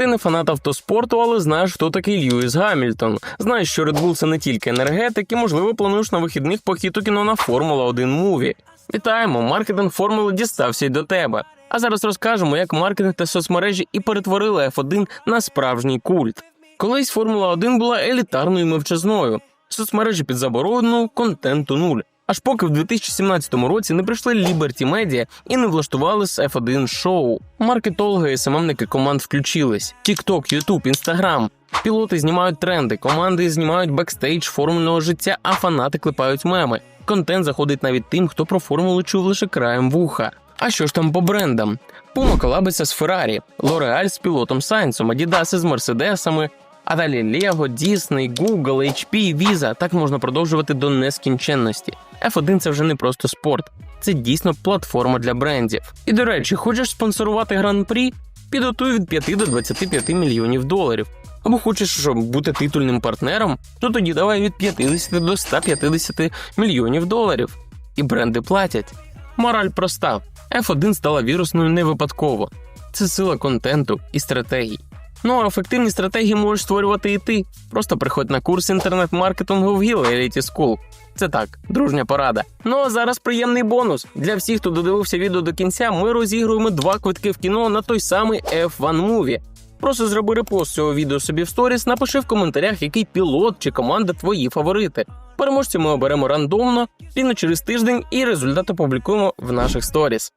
Ти не фанат автоспорту, але знаєш, хто такий Льюіс Гамільтон. Знаєш, що Red Bull – це не тільки енергетик, і, можливо, плануєш на вихідних похід у кіно на Формула 1 муві. Вітаємо! Маркетинг формули дістався й до тебе. А зараз розкажемо, як маркетинг та соцмережі і перетворили F1 на справжній культ. Колись Формула 1 була елітарною мовчазною. Соцмережі під заборону, контенту нуль. Аж поки в 2017 році не прийшли Liberty Media і не влаштували з F1 шоу. Маркетологи і СММники команд включились: TikTok, YouTube, Instagram. Пілоти знімають тренди, команди знімають бекстейдж формульного життя, а фанати клепають меми. Контент заходить навіть тим, хто про формулу чув лише краєм вуха. А що ж там по брендам? Puma колабиться з Ferrari, L'Oreal з пілотом Сайнсом, Adidas з Мерседесами, а далі Lego, Disney, Google, HP, Visa. Так можна продовжувати до нескінченності. F1 це вже не просто спорт, це дійсно платформа для брендів. І до речі, хочеш спонсорувати гран-прі? Підготуй від 5 до 25 мільйонів доларів. Або хочеш щоб бути титульним партнером, то тоді давай від 50 до 150 мільйонів доларів. І бренди платять. Мораль проста: F1 стала вірусною не випадково. Це сила контенту і стратегій. Ну а ефективні стратегії можеш створювати і ти. Просто приходь на курс інтернет-маркетингу в Gillarity School. Це так, дружня порада. Ну а зараз приємний бонус. Для всіх, хто додивився відео до кінця, ми розігруємо два квитки в кіно на той самий F1 Movie. Просто зроби репост цього відео собі в сторіс, напиши в коментарях, який пілот чи команда твої фаворити. Переможця ми оберемо рандомно, рівно через тиждень, і результати публікуємо в наших сторіс.